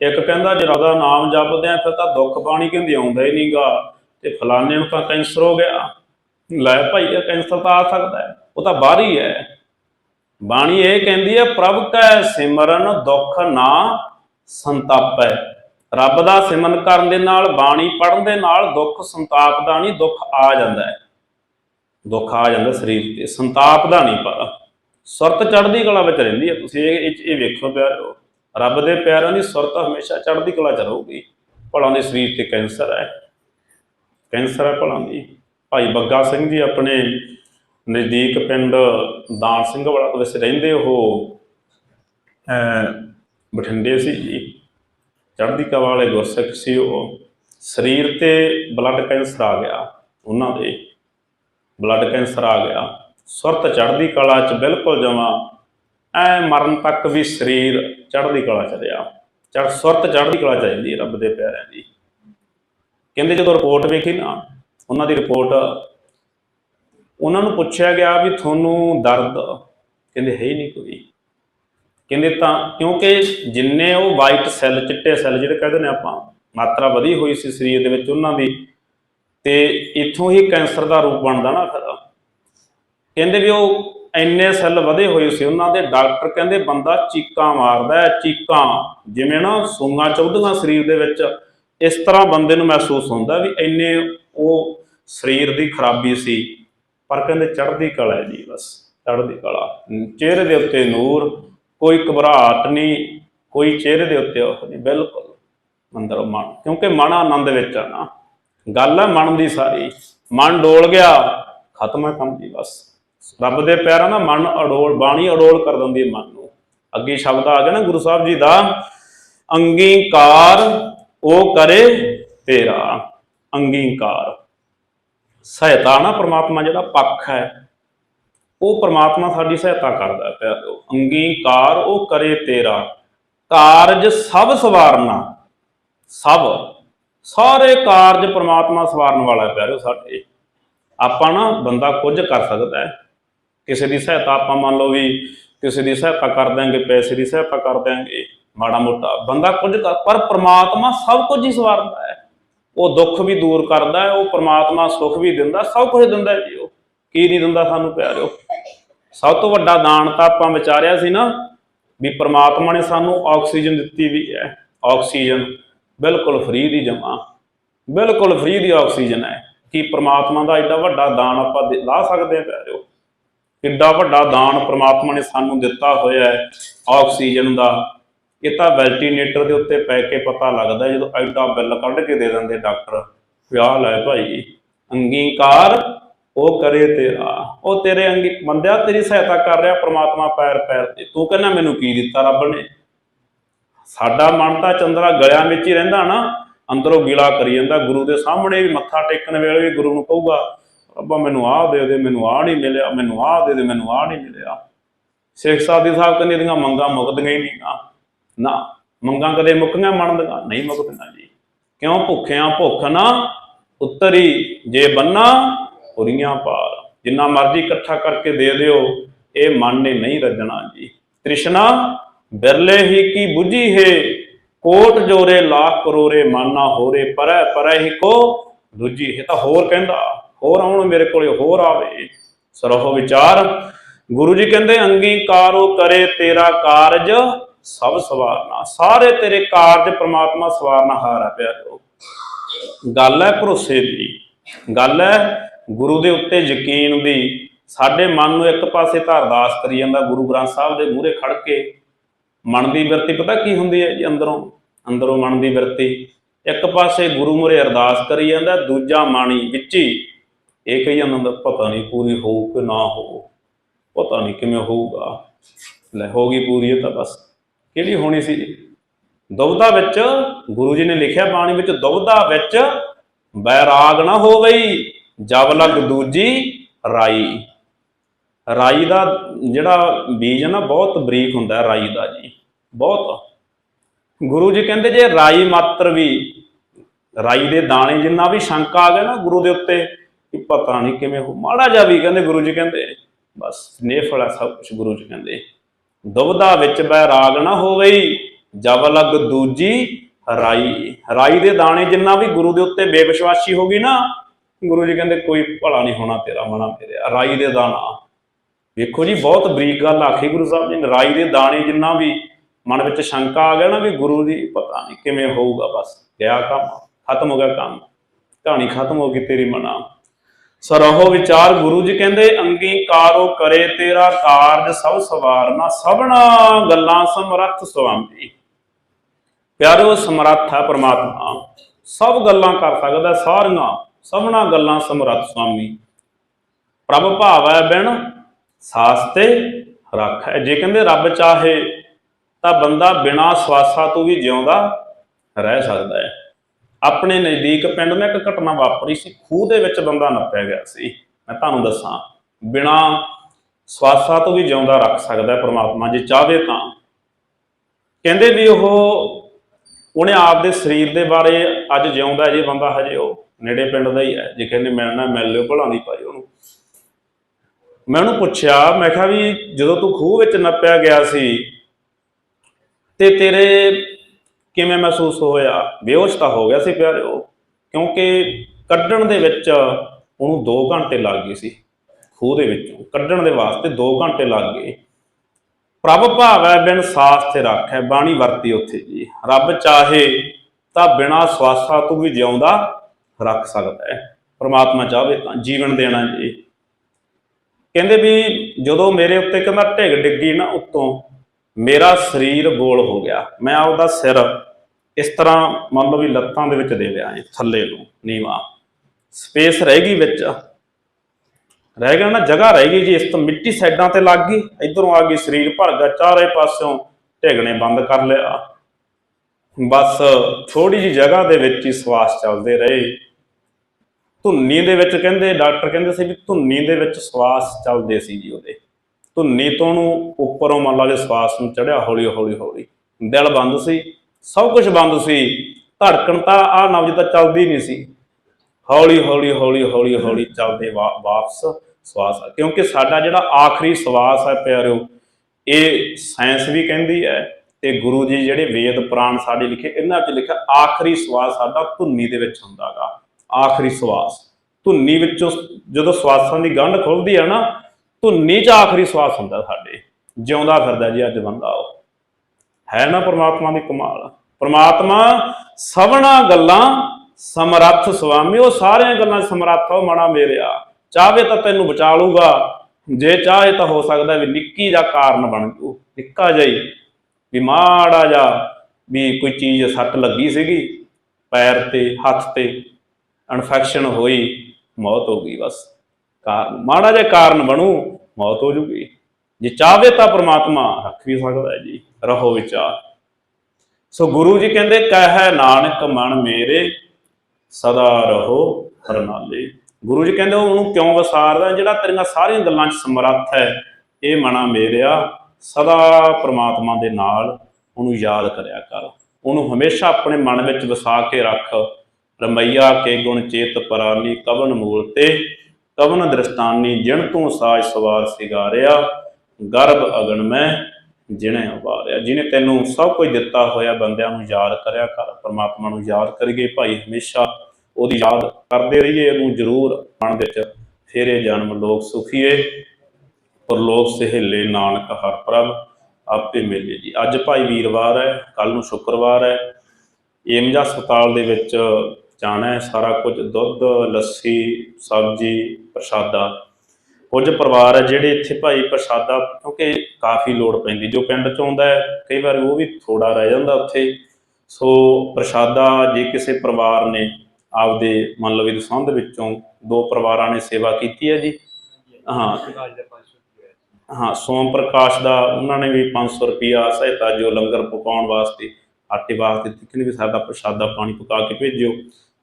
ਇੱਕ ਕਹਿੰਦਾ, ਜੇ ਰੱਬ ਦਾ ਨਾਮ ਜਪਦੇ ਆ, ਫਿਰ ਤਾਂ ਦੁੱਖ ਪਾਣੀ ਕਹਿੰਦੇ ਆਉਂਦਾ ਹੀ ਨਹੀਂਗਾ ਤੇ ਫਲਾਣੇ ਨੂੰ ਤਾਂ ਕੈਂਸਰ ਹੋ ਗਿਆ। ਲੈ ਭਾਈ, ਇਹ ਕੈਂਸਰ ਤਾਂ ਆ ਸਕਦਾ ਹੈ। ਉਹ ਤਾਂ ਬਾਹਰ ਹੀ ਹੈ। ਬਾਣੀ ਇਹ ਕਹਿੰਦੀ ਹੈ, ਪ੍ਰਭ ਕੈ ਸਿਮਰਨ ਦੁੱਖ ਨਾ ਸੰਤਾਪੈ। ਰੱਬ ਦਾ ਸਿਮਰਨ ਕਰਨ ਦੇ ਨਾਲ, ਬਾਣੀ ਪੜਨ ਦੇ ਨਾਲ ਦੁੱਖ ਸੰਤਾਪ ਦਾ ਨਹੀਂ, ਦੁੱਖ ਆ ਜਾਂਦਾ ਹੈ। ਦੁੱਖ ਆ ਜਾਂਦਾ ਸਰੀਰ ਤੇ, ਸੰਤਾਪ ਦਾ ਨਹੀਂ ਪਰ। ਸੁਰਤ ਚੜ੍ਹਦੀ ਕਲਾ ਵਿੱਚ ਰਹਿੰਦੀ ਹੈ। ਤੁਸੀਂ ਇਹ ਇਹ- ਇਹ ਵੇਖੋ ਪਿਆਰੋ। ਰੱਬ ਦੇ ਪਿਆਰਿਆਂ ਦੀ ਸੁਰਤ ਹਮੇਸ਼ਾ ਚੜ੍ਹਦੀ ਕਲਾ ਚ ਰਹੂਗੀ। ਭਲਾ ਦੇ ਸਰੀਰ ਤੇ ਕੈਂਸਰ ਹੈ। ਕੈਂਸਰ ਹੈ ਭਲਾਂ ਦੀ। ਭਾਈ ਬੱਗਾ ਸਿੰਘ ਜੀ ਆਪਣੇ ਨਜ਼ਦੀਕ ਪਿੰਡ ਦਾਨ ਸਿੰਘ ਵਾਲਾ ਤੋਂ ਰਹਿੰਦੇ ਉਹ ਬਠਿੰਡੇ ਸੀ ਜੀ। ਚੜ੍ਹਦੀ ਕਲਾ ਵਾਲੇ ਗੁਰਸਿੱਖ ਸੀ ਉਹ। ਸਰੀਰ ਤੇ ਬਲੱਡ ਕੈਂਸਰ ਆ ਗਿਆ ਉਹਨਾਂ ਦੇ। ਬਲੱਡ ਕੈਂਸਰ ਆ ਗਿਆ। ਸੁਰਤ ਚੜ੍ਹਦੀ ਕਲਾ ਚ ਬਿਲਕੁਲ ਜਮਾ, ਐ ਮਰਨ ਤੱਕ ਵੀ ਸਰੀਰ ਚੜ੍ਹਦੀ ਕਲਾ ਚ ਰਿਹਾ। ਚੜ ਸੁਰਤ ਚੜ੍ਹਦੀ ਕਲਾ ਚਾਹੀਦੀ ਰੱਬ ਦੇ ਪਿਆਰਿਆਂ ਦੀ। ਕਹਿੰਦੇ ਜਦੋਂ ਰਿਪੋਰਟ ਵੇਖੀ ਨਾ, ਉਹਨਾਂ ਦੀ ਰਿਪੋਰਟ ਉਹਨਾਂ ਨੂੰ ਪੁੱਛਿਆ ਗਿਆ ਵੀ ਤੁਹਾਨੂੰ ਦਰਦ ਕਹਿੰਦੇ ਹੈ ਹੀ ਨਹੀਂ ਕੋਈ। ਕਹਿੰਦੇ ਤਾਂ ਕਿਉਂਕਿ ਜਿੰਨੇ ਉਹ ਵਾਈਟ ਸੈੱਲ ਚਿੱਟੇ ਸੈੱਲ ਜਿਹੜੇ ਕਹਿੰਦੇ ਨੇ ਆਪਾਂ, ਮਾਤਰਾ ਵਧੀ ਹੋਈ ਸੀ ਸਰੀਰ ਦੇ ਵਿੱਚ ਉਹਨਾਂ ਦੀ, ਤੇ ਇੱਥੋਂ ਹੀ ਕੈਂਸਰ ਦਾ ਰੂਪ ਬਣਦਾ ਨਾ ਫਿਰ। ਕਹਿੰਦੇ ਵੀ ਉਹ ਇੰਨੇ ਸੈੱਲ ਵਧੇ ਹੋਏ ਸੀ, ਉਹਨਾਂ ਦੇ ਡਾਕਟਰ ਕਹਿੰਦੇ ਬੰਦਾ ਚੀਕਾਂ ਮਾਰਦਾ ਹੈ, ਚੀਕਾਂ, ਜਿਵੇਂ ਨਾ ਸੂਆਂ ਚੌਧੀਆਂ ਸਰੀਰ ਦੇ ਵਿੱਚ ਇਸ ਤਰ੍ਹਾਂ ਬੰਦੇ ਨੂੰ ਮਹਿਸੂਸ ਹੁੰਦਾ ਵੀ ਇੰਨੇ ਉਹ ਸਰੀਰ ਦੀ ਖਰਾਬੀ ਸੀ, ਪਰ ਕਹਿੰਦੇ ਚੜ੍ਹਦੀ ਕਲਾ ਹੈ ਜੀ ਬਸ, ਚੜ੍ਹਦੀ ਕਲਾ। ਚਿਹਰੇ ਦੇ ਉੱਤੇ ਨੂਰ, ਕੋਈ ਘਬਰਾਹਟ ਨਹੀਂ, ਕੋਈ ਚਿਹਰੇ ਦੇ ਉੱਤੇ ਉਹ ਨਹੀਂ, ਬਿਲਕੁਲ ਅੰਦਰੋਂ ਮਨ। ਕਿਉਂਕਿ ਮਨ ਆਨੰਦ ਵਿੱਚ ਆ ਨਾ। ਗੱਲ ਹੈ ਮਨ ਦੀ ਸਾਰੀ। ਮਨ ਡੋਲ ਗਿਆ, ਖਤਮ ਹੈ ਕੰਮ ਜੀ ਬਸ। ਰੱਬ ਦੇ ਪਿਆਰਾਂ ਦਾ ਮਨ ਅਡੋਲ, ਬਾਣੀ ਅਡੋਲ ਕਰ ਦਿੰਦੀ ਹੈ ਮਨ ਨੂੰ। ਅੱਗੇ ਸ਼ਬਦ ਆ ਗਿਆ ਨਾ ਗੁਰੂ ਸਾਹਿਬ ਜੀ ਦਾ, ਅੰਗੀਕਾਰ ਉਹ ਕਰੇ ਤੇਰਾ ਅੰਗੀਕਾਰ। ਸਹਾਇਤਾ ਨਾ ਪ੍ਰਮਾਤਮਾ ਜਿਹੜਾ ਪੱਖ ਹੈ, ਉਹ ਪ੍ਰਮਾਤਮਾ ਸਾਡੀ ਸਹਾਇਤਾ ਕਰਦਾ ਪਿਆ। ਅੰਗੀਕਾਰ ਉਹ ਕਰੇ ਤੇਰਾ। ਕਾਰਜ ਸਭ ਸਵਾਰਨਾ। ਸਭ। ਸਾਰੇ ਕਾਰਜ ਪ੍ਰਮਾਤਮਾ ਸਵਾਰਨ ਵਾਲਾ ਹੈ ਪਿਆਰਿਓ ਸਾਡੇ। ਆਪਾਂ ਨਾ ਬੰਦਾ ਕੁਝ ਕਰ ਸਕਦਾ ਹੈ। ਕਿਸੇ ਦੀ ਸਹਾਇਤਾ ਆਪਾਂ ਮੰਨ ਲਓ ਵੀ ਕਿਸੇ ਦੀ ਸਹਾਇਤਾ ਕਰ ਦਾਂਗੇ ਪੈਸੇ ਦੀ ਸਹਾਇਤਾ ਕਰ ਦਾਂਗੇ ਮਾੜਾ ਮੋਟਾ, ਬੰਦਾ ਕੁਝ ਕਰ, ਪਰ ਪ੍ਰਮਾਤਮਾ ਸਭ ਕੁਝ ਹੀ ਸਵਾਰਦਾ ਹੈ। ਉਹ ਦੁੱਖ ਵੀ ਦੂਰ ਕਰਦਾ ਹੈ, ਉਹ ਪ੍ਰਮਾਤਮਾ ਸੁੱਖ ਵੀ ਦਿੰਦਾ, ਸਭ ਕੁਝ ਦਿੰਦਾ ਜੀ ਉਹ। ਕੀ ਨਹੀਂ ਦਿੰਦਾ ਸਾਨੂੰ ਪਿਆਰਿਓ? ਸਭ ਤੋਂ ਵੱਡਾ ਦਾਨ ਤਾਂ ਆਪਾਂ ਵਿਚਾਰਿਆ ਸੀ ਨਾ, ਵੀ ਪ੍ਰਮਾਤਮਾ ਨੇ ਸਾਨੂੰ ਆਕਸੀਜਨ ਦਿੱਤੀ ਵੀ ਹੈ। ਆਕਸੀਜਨ ਬਿਲਕੁਲ ਫ੍ਰੀ ਦੀ ਜਮਾ, ਬਿਲਕੁਲ ਫ੍ਰੀ ਦੀ ਆਕਸੀਜਨ ਹੈ। ਕਿ ਪ੍ਰਮਾਤਮਾ ਦਾ ਐਡਾ ਵੱਡਾ ਦਾਨ ਆਪਾਂ ਲਾ ਸਕਦੇ ਹਾਂ ਪਿਆਰਿਓ? ਕਿੱਡਾ ਵੱਡਾ ਦਾਨ ਪ੍ਰਮਾਤਮਾ ਨੇ ਸਾਨੂੰ ਦਿੱਤਾ ਹੋਇਆ ਹੈ ਆਕਸੀਜਨ ਦਾ। ਇਹ ਤਾਂ ਵੈਂਟੀਲੇਟਰ ਦੇ ਉੱਤੇ ਪੈ ਕੇ ਪਤਾ ਲੱਗਦਾ ਜਦੋਂ ਐਡਾ ਬਿੱਲ ਕੱਢ ਕੇ ਦੇ ਦਿੰਦੇ ਡਾਕਟਰ। ਵਿਆਹ ਲੈ ਭਾਈ। ਅੰਗੀਕਾਰ ਉਹ ਕਰੇ ਤੇਰਾ। ਉਹ ਤੇਰੇ ਅੰਗੀ ਬੰਦਿਆ, ਤੇਰੀ ਸਹਾਇਤਾ ਕਰ ਰਿਹਾ, ਪ੍ਰਮਾਤਮਾ ਪੈਰ ਪੈਰ ਤੇ। ਤੂੰ ਕਹਿੰਦਾ ਮੈਨੂੰ ਕੀ ਦਿੱਤਾ ਰੱਬ ਨੇ? ਸਾਡਾ ਮਨ ਤਾਂ ਚੰਦਰਾ ਗਲਿਆਂ ਵਿੱਚ ਹੀ ਰਹਿੰਦਾ ਨਾ। ਅੰਦਰੋਂ ਗਿਲਾ ਕਰੀ ਜਾਂਦਾ। ਗੁਰੂ ਦੇ ਸਾਹਮਣੇ ਵੀ ਮੱਥਾ ਟੇਕਣ ਵੇਲੇ ਵੀ ਗੁਰੂ ਨੂੰ ਕਹੂਗਾ, ਰੱਬਾ, ਮੈਨੂੰ ਆਹ ਦੇ ਦੇ, ਮੈਨੂੰ ਆਹ ਨਹੀਂ ਮਿਲਿਆ, ਮੈਨੂੰ ਆਹ ਦੇ ਦੇ, ਮੈਨੂੰ ਆਹ ਨਹੀਂ ਮਿਲਿਆ। ਸ਼ੇਖ ਸਾਦੀ ਸਾਹਿਬ ਕਹਿੰਦੇ, ਇਹਦੀਆਂ ਮੰਗਾਂ ਮੁਕਦੀਆਂ ਹੀ ਨਹੀਂ ਨਾ ਨਾ, ਮੰਗਾਂ ਕਦੇ ਮੁੱਕੀਆਂ ਮੰਨਦੀਆਂ ਨਹੀਂ ਮੁੱਕਦੀਆਂ ਜੀ। ਕਿਉਂ ਭੁੱਖਿਆਂ ਭੁੱਖ ਨਾ, ਉਤਰੀ ਜੇ ਬੰਨਾ ਪੁਰੀਆਂ ਪਾਰ। ਜਿੰਨਾ ਮਰਜ਼ੀ ਇਕੱਠਾ ਕਰਕੇ ਦੇ ਦਿਓ, ਇਹ ਮਨ ਨੇ ਨਹੀਂ ਰੱਜਣਾ ਜੀ। ਤ੍ਰਿਸ਼ਨਾ, ਬਿਰਲੇ ਹੀ ਕੀ 부ਜੀ ਹੈ? ਕੋਟ ਜੋਰੇ, ਲੱਖ ਕਰੋਰੇ, ਮਾਨਾ ਹੋਰੇ, ਪਰੈ ਪਰੈ ਹੀ ਕੋ ਦੂਜੀ ਇਹ ਤਾਂ ਹੋਰ ਕਹਿੰਦਾ, ਹੋਰ ਆਉਣ ਮੇਰੇ ਕੋਲੇ ਹੋਰ ਆਵੇ। ਸਰਹੁ ਵਿਚਾਰ, ਗੁਰੂ ਜੀ ਕਹਿੰਦੇ, ਅੰਗੀਕਾਰੋ ਕਰੇ ਤੇਰਾ ਕਾਰਜ ਸਭ ਸਵਾਰਨਾ ਸਾਰੇ ਤੇਰੇ ਕਾਰਜ ਪ੍ਰਮਾਤਮਾ ਸਵਾਰਨਾ ਹਾਰ ਆ ਗੱਲ ਹੈ ਭਰੋਸੇ ਦੀ। ਗੱਲ ਹੈ ਗੁਰੂ ਦੇ ਉੱਤੇ ਯਕੀਨ ਦੀ। ਸਾਡੇ ਮਨ ਨੂੰ ਇੱਕ ਪਾਸੇ ਤਾਂ ਅਰਦਾਸ ਕਰੀ ਜਾਂਦਾ, ਗੁਰੂ ਗ੍ਰੰਥ ਸਾਹਿਬ ਦੇ ਮੂਹਰੇ ਖੜ ਕੇ। ਮਨ ਦੀ ਬਿਰਤੀ ਪਤਾ ਕੀ ਹੁੰਦੀ ਹੈ ਜੀ ਅੰਦਰੋਂ? ਅੰਦਰੋਂ ਮਨ ਦੀ ਬਿਰਤੀ ਇੱਕ ਪਾਸੇ ਗੁਰੂ ਮੂਹਰੇ ਅਰਦਾਸ ਕਰੀ ਜਾਂਦਾ, ਦੂਜਾ ਮਾਣੀ ਵਿੱਚ। ਹੀ ਇਹ ਕਹੀ ਜਾਂਦਾ ਪਤਾ ਨਹੀਂ ਪੂਰੀ ਹੋਊ ਕਿ ਨਾ ਹੋਊ। ਪਤਾ ਨਹੀਂ ਕਿਵੇਂ ਹੋਊਗਾ। ਲੈ ਹੋਗੀ ਪੂਰੀ, ਇਹ ਤਾਂ ਬਸ ਕਿਹੜੀ ਹੋਣੀ ਸੀ? ਦੁਬਦਾ ਵਿੱਚ ਗੁਰੂ ਜੀ ਨੇ ਲਿਖਿਆ ਬਾਣੀ ਵਿੱਚ ਦੁਬਦਾ ਵਿੱਚ ਬੈਰਾਗ ਨਾ ਹੋਵਈ ਜਬ ਲਗ ਦੂਜੀ ਰਾਈ। ਰਾਈ ਦਾ ਜਿਹੜਾ ਬੀਜ ਹੈ ਨਾ, ਬਹੁਤ ਬਰੀਕ ਹੁੰਦਾ ਰਾਈ ਦਾ ਜੀ, ਬਹੁਤ। ਗੁਰੂ ਜੀ ਕਹਿੰਦੇ ਜੇ ਰਾਈ ਮਾਤਰ ਵੀ, ਰਾਈ ਦੇ ਦਾਣੇ ਜਿੰਨਾ ਵੀ ਸ਼ੰਕਾ ਆ ਗਿਆ ਨਾ ਗੁਰੂ ਦੇ ਉੱਤੇ, ਕਿ ਪਤਾ ਨਹੀਂ ਕਿਵੇਂ ਹੋ, ਮਾੜਾ ਜਿਹਾ ਵੀ ਕਹਿੰਦੇ ਗੁਰੂ ਜੀ ਕਹਿੰਦੇ, ਬਸ ਨੇਫਲ ਹੈ ਸਭ ਕੁਝ ਗੁਰੂ ਜੀ ਕਹਿੰਦੇ। ਦੁਬਦਾ ਵਿੱਚ ਬੈਰਾਗ ਨਾ ਹੋਵਈ, ਜਬ ਲਗ ਦੂਜੀ ਰਾਈ ਰਾਈ ਦੇ ਦਾਣੇ ਜਿੰਨਾ ਵੀ ਗੁਰੂ ਦੇ ਉੱਤੇ ਬੇਵਿਸ਼ਵਾਸੀ ਹੋ ਗਈ ਨਾ, ਗੁਰੂ ਜੀ ਕਹਿੰਦੇ, ਕੋਈ ਭਲਾ ਨਹੀਂ ਹੋਣਾ ਤੇਰਾ, ਮਨਾ ਮੇਰੇ ਰਾਈ ਦੇ ਦਾਣਾ। ਵੇਖੋ ਜੀ, ਬਹੁਤ ਬਰੀਕ ਗੱਲ ਆਖੀ ਗੁਰੂ ਸਾਹਿਬ ਜੀ ਨੇ। ਰਾਈ ਦੇ ਦਾਣੇ ਜਿੰਨਾ ਵੀ ਮਨ ਵਿੱਚ ਸ਼ੰਕਾ ਆ ਗਿਆ ਨਾ ਵੀ ਗੁਰੂ ਦੀ, ਪਤਾ ਨਹੀਂ ਕਿਵੇਂ ਹੋਊਗਾ, ਬਸ ਗਿਆ ਕੰਮ, ਖਤਮ ਹੋ ਗਿਆ ਕੰਮ। ਕਹਾਣੀ ਖਤਮ ਹੋ ਗਈ ਤੇਰੀ ਮਨਾ। ਸਰਹੁ ਵਿਚਾਰ ਗੁਰੂ ਜੀ ਕਹਿੰਦੇ, ਅੰਗੀਕਾਰੋ ਕਰੇ ਤੇਰਾ ਕਾਰਜ ਸਭ ਸਵਾਰਨਾ, ਸਭਨਾ ਗੱਲਾਂ ਸਮਰੱਥ ਸੁਆਮੀ। ਪਿਆਰਿਓ, ਸਮਰੱਥ ਹੈ ਪ੍ਰਮਾਤਮਾ, ਸਭ ਗੱਲਾਂ ਕਰ ਸਕਦਾ ਸਾਰੀਆਂ, ਸਭਨਾ ਗੱਲਾਂ ਸਮਰੱਥ ਸੁਆਮੀ। ਪ੍ਰਭ ਭਾਵੈ ਬਿਨ ਸਾਸਤੇ ਰੱਖੈ, ਜੇ ਕਹਿੰਦੇ ਰੱਬ ਚਾਹੇ, ਤਾਂ ਬੰਦਾ ਬਿਨਾ ਸਵਾਸਾਂ ਤੋਂ ਵੀ ਜਿਉਂਦਾ ਰਹਿ ਸਕਦਾ ਹੈ। ਆਪਣੇ ਨਜ਼ਦੀਕ ਪਿੰਡ ਨੇ ਇੱਕ ਘਟਨਾ ਵਾਪਰੀ ਸੀ, ਖੂਹ ਦੇ ਵਿੱਚ ਬੰਦਾ ਨੱਪਿਆ ਗਿਆ ਸੀ। ਮੈਂ ਤੁਹਾਨੂੰ ਦੱਸਾਂ, ਬਿਨਾ ਸਵਾਸਾਂ ਤੋਂ ਵੀ ਜਿਉਂਦਾ ਰੱਖ ਸਕਦਾ ਹੈ ਪ੍ਰਮਾਤਮਾ, ਜੇ ਚਾਹਵੇ ਤਾਂ। ਕਹਿੰਦੇ ਵੀ ਉਹ, ਉਹਨੇ ਆਪਦੇ ਸਰੀਰ ਦੇ ਬਾਰੇ ਅੱਜ ਜਿਉਂਦਾ ਹੈ, ਜੇ ਬੰਦਾ ਹਜੇ ਉਹ ਨੇੜੇ ਪਿੰਡ ਦਾ ਹੀ ਹੈ। ਜੇ ਕਹਿੰਦੇ ਮਿਲਣਾ ਮਿਲ ਲਿਓ, ਭਲਾ ਨਹੀਂ ਭਾਈ ਉਹਨੂੰ। ਮੈਂ ਉਹਨੂੰ ਪੁੱਛਿਆ, ਮੈਂ ਕਿਹਾ ਵੀ ਜਦੋਂ ਤੂੰ ਖੂਹ ਵਿੱਚ ਨੱਪਿਆ ਗਿਆ ਸੀ, ਤੇ ਤੇਰੇ ਕਿਵੇਂ ਮਹਿਸੂਸ ਹੋਇਆ? ਬੇਹੋਸ਼ ਤਾਂ ਹੋ ਗਿਆ ਸੀ ਪਿਆਰਿਓ ਕਿਉਂਕਿ ਕੱਢਣ ਦੇ ਵਿੱਚ ਉਹਨੂੰ 2 ਘੰਟੇ ਲੱਗ ਗਏ ਸੀ, ਖੂਹ ਦੇ ਵਿੱਚੋਂ। ਕੱਢਣ ਦੇ ਵਾਸਤੇ 2 ਘੰਟੇ ਲੱਗ ਗਏ। ਪ੍ਰਭ ਭਾਵੈ ਬਿਨ ਸਾਸ ਤੇ ਰੱਖੈ ਬਾਣੀ ਵਰਤੀ ਉੱਥੇ ਜੀ। ਰੱਬ ਚਾਹੇ ਤਾਂ ਬਿਨਾ ਸਵਾਸਾਂ ਤੋਂ ਵੀ ਜਿਉਂਦਾ ਰੱਖ ਸਕਦਾ ਹੈ। ਪ੍ਰਮਾਤਮਾ ਚਾਹਵੇ ਤਾਂ ਜੀਵਨ ਦੇਣਾ ਜੀ। ਕਹਿੰਦੇ ਵੀ ਜਦੋਂ ਮੇਰੇ ਉੱਤੇ ਕਹਿੰਦਾ ਢਿੱਗ ਡਿੱਗੀ ਨਾ, ਉੱਤੋਂ ਮੇਰਾ ਸਰੀਰ ਗੋਲ ਹੋ ਗਿਆ। ਮੈਂ ਆਪਦਾ ਸਿਰ ਇਸ ਤਰ੍ਹਾਂ ਮੰਨ ਲਓ ਵੀ ਲੱਤਾਂ ਦੇ ਵਿੱਚ ਦੇ ਲਿਆ ਐ ਥੱਲੇ ਨੂੰ, ਨੀਵਾ। ਸਪੇਸ ਰਹਿ ਗਈ ਵਿੱਚ। ਰਹਿ ਗਿਆ ਨਾ, ਜਗ੍ਹਾ ਰਹਿ ਗਈ ਜੀ, ਇਸ ਤੋਂ ਮਿੱਟੀ ਸਾਈਡਾਂ ਤੇ ਲੱਗ ਗਈ, ਇਧਰੋਂ ਆ ਗਈ ਸਰੀਰ ਭਰ ਗਿਆ, ਚਾਰੇ ਪਾਸਿਓਂ ਢਿੱਗਣੇ ਬੰਦ ਕਰ ਲਿਆ। ਬਸ ਥੋੜੀ ਜੀ ਜਗ੍ਹਾ ਦੇ ਵਿੱਚ ਹੀ ਸਵਾਸ ਚੱਲਦੇ ਰਹੇ। ਧੁੰਨੀ ਦੇ ਵਿੱਚ ਕਹਿੰਦੇ, ਡਾਕਟਰ ਕਹਿੰਦੇ ਸੀ ਵੀ ਧੁੰਨੀ ਦੇ ਵਿੱਚ ਸਵਾਸ ਚੱਲਦੇ ਸੀ ਜੀ ਉਹਦੇ। ਧੁੰਨੀ ਤੋਂ ਨੂੰ ਉੱਪਰੋਂ ਮੰਨ ਲਾ ਜੇ ਸਵਾਸ ਨੂੰ ਚੜਿਆ ਹੌਲੀ ਹੌਲੀ ਹੌਲੀ ਦਿਲ ਬੰਦ ਸੀ। ਸਭ ਕੁਝ ਬੰਦ ਸੀ। ਧੜਕਣ ਤਾਂ ਆ ਨਬਜ ਤਾਂ ਚੱਲਦੀ ਨਹੀਂ ਸੀ। ਹੌਲੀ ਹੌਲੀ ਹੌਲੀ ਹੌਲੀ ਹੌਲੀ ਚੱਲਦੇ ਵਾ- ਵਾਪਸ ਸਵਾਸ ਕਿਉਂਕਿ ਸਾਡਾ ਜਿਹੜਾ ਆਖਰੀ ਸਵਾਸ ਹੈ ਪਿਆਰਿਓ, ਇਹ ਸਾਇੰਸ ਵੀ ਕਹਿੰਦੀ ਹੈ ਤੇ ਗੁਰੂ ਜੀ ਜਿਹੜੇ ਵੇਦ ਪੁਰਾਣ ਸਾਡੇ ਲਿਖੇ, ਇਹਨਾਂ 'ਚ ਲਿਖਿਆ, ਆਖਰੀ ਸਵਾਸ ਸਾਡਾ ਧੁੰਨੀ ਦੇ ਵਿੱਚ ਹੁੰਦਾਗਾ ਆਖਰੀ ਸਵਾਸ। ਧੁੰਨੀ ਵਿੱਚੋਂ ਜਦੋਂ ਸਵਾਸਾਂ ਦੀ ਗੰਢ ਖੁੱਲਦੀ ਹੈ ਨਾ, ਧੁੰਨੀ 'ਚ ਆਖਰੀ ਸਵਾਸ ਹੁੰਦਾ ਸਾਡੇ। ਜਿਉਂਦਾ ਫਿਰਦਾ ਜੀ ਅੱਜ ਬੰਦਾ ਉਹ। ਹੈ ਨਾ ਪ੍ਰਮਾਤਮਾ ਦੀ ਕਮਾਲ। ਪ੍ਰਮਾਤਮਾ ਸਭਨਾ ਗੱਲਾਂ ਸਮਰੱਥ ਸੁਆਮੀ, ਉਹ ਸਾਰੀਆਂ ਗੱਲਾਂ ਸਮਰੱਥ ਉਹ ਮਣਾ ਮੇਰਿਆ ਚਾਹਵੇ ਤਾਂ ਤੈਨੂੰ ਬਚਾ ਲੂਗਾ, ਜੇ ਚਾਹੇ ਤਾਂ ਹੋ ਸਕਦਾ ਵੀ ਨਿੱਕੀ ਦਾ ਕਾਰਨ ਬਣ ਜੂ, ਨਿੱਕਾ ਜਾਈ ਵੀ ਮਾੜਾ ਜਾ ਵੀ ਕੋਈ ਚੀਜ਼ ਸੱਟ ਲੱਗੀ ਸੀਗੀ, ਪੈਰ ਤੇ, ਹੱਥ ਤੇ ਇਨਫੈਕਸ਼ਨ ਹੋਈ, ਮੌਤ ਹੋ ਗਈ ਬਸ। ਕਾਰਨ, ਮਾੜਾ ਜਿਹਾ ਕਾਰਨ ਬਣੂ, ਮੌਤ ਹੋ ਜੂਗੀ। ਜੇ ਚਾਹਵੇ ਤਾਂ ਪ੍ਰਮਾਤਮਾ ਰੱਖ ਵੀ ਸਕਦਾ ਜੀ। ਰਹੋ ਵਿਚਾਰ। ਸੋ ਗੁਰੂ ਜੀ ਕਹਿੰਦੇ, ਕਹਿ ਨਾਨਕ ਮਨ ਮੇਰੇ, ਸਦਾ ਰਹੋ ਹਰਨਾਲੇ ਗੁਰੂ ਜੀ ਕਹਿੰਦੇ, ਉਹਨੂੰ ਕਿਉਂ ਵਸਾਰਦਾ? ਜਿਹੜਾ ਤੇਰੀਆਂ ਸਾਰੀਆਂ ਗੱਲਾਂ 'ਚ ਸਮਰੱਥ ਹੈ, ਇਹ ਮਨਾ ਮੇਰਿਆ, ਸਦਾ ਪ੍ਰਮਾਤਮਾ ਦੇ ਨਾਲ ਉਹਨੂੰ ਯਾਦ ਕਰਿਆ ਕਰ। ਉਹਨੂੰ ਹਮੇਸ਼ਾ ਆਪਣੇ ਮਨ ਵਿੱਚ ਵਸਾ ਕੇ ਰੱਖ। ਰਮਈਆ ਕੇ ਗੁਣ ਚੇਤ ਪਰਾਨੀ, ਕਵਨ ਮੂਲ ਤੇ, ਕਵਨ ਦ੍ਰਿਸ਼ਟਾਨੀ ਜਿਣ ਤੋਂ ਸਾਜ ਸਵਾਰ ਸਿਗਾਰਿਆ, ਗਰਭ ਅਗਨ ਮੈਂ ਜਿਣੇ ਉਬਾਰਿਆ ਜਿਹਨੇ ਤੈਨੂੰ ਸਭ ਕੁਝ ਦਿੱਤਾ ਹੋਇਆ ਬੰਦਿਆਂ ਨੂੰ ਯਾਦ ਕਰਿਆ ਕਰ, ਪ੍ਰਮਾਤਮਾ ਨੂੰ ਯਾਦ ਕਰੀਏ ਭਾਈ ਹਮੇਸ਼ਾ, ਉਹਦੀ ਯਾਦ ਕਰਦੇ ਰਹੀਏ, ਉਹਨੂੰ ਜ਼ਰੂਰ ਮਨ ਵਿੱਚ ਫੇਰੇ ਜਨਮ ਲੋਕ ਸੁਖੀਏ, ਪਰਲੋਕ ਸਹਿਲੇ ਨਾਨਕ ਹਰ ਪ੍ਰਭ, ਆਪੇ ਮਿਲੇ ਜੀ। ਅੱਜ ਭਾਈ ਵੀਰਵਾਰ ਹੈ ਕੱਲ ਨੂੰ ਸ਼ੁੱਕਰਵਾਰ ਹੈ, ਏਮਜ ਹਸਪਤਾਲ ਦੇ ਵਿੱਚ ਜਾਣਾ ਹੈ, ਸਾਰਾ ਕੁਝ ਦੁੱਧ, ਲੱਸੀ, ਸਬਜ਼ੀ, ਪ੍ਰਸ਼ਾਦਾ ਕੁਝ ਪਰਿਵਾਰ ਹੈ ਜਿਹੜੇ ਇੱਥੇ ਭਾਈ ਪ੍ਰਸ਼ਾਦਾ, ਕਿਉਂਕਿ ਕਾਫੀ ਲੋੜ ਪੈਂਦੀ, ਜੋ ਪਿੰਡ ਚ ਆਉਂਦਾ ਹੈ, ਕਈ ਵਾਰ ਉਹ ਵੀ ਥੋੜਾ ਰਹਿ ਜਾਂਦਾ ਉੱਥੇ। ਸੋ ਪ੍ਰਸ਼ਾਦਾ ਜੇ ਕਿਸੇ ਪਰਿਵਾਰ ਨੇ ਆਪਦੇ, ਮੰਨ ਲਓ ਵੀ ਦਸੰਧ ਵਿੱਚੋਂ ਦੋ ਪਰਿਵਾਰਾਂ ਨੇ ਸੇਵਾ ਕੀਤੀ ਹੈ ਜੀ, ਹਾਂ। ਹਾਂ, ਸੋਮ ਪ੍ਰਕਾਸ਼ ਦਾ ਉਹਨਾਂ ਨੇ ਵੀ 500 ਰੁਪਿਆ ਸਹਾਇਤਾ ਜੋ ਲੰਗਰ ਪਕਾਉਣ ਵਾਸਤੇ, ਆਟੇ ਵਾਸਤੇ ਤਿੱਕਣ ਵੀ ਸਾਡਾ ਪ੍ਰਸ਼ਾਦਾ ਪਾਣੀ ਪਕਾ ਕੇ ਭੇਜਿਓ।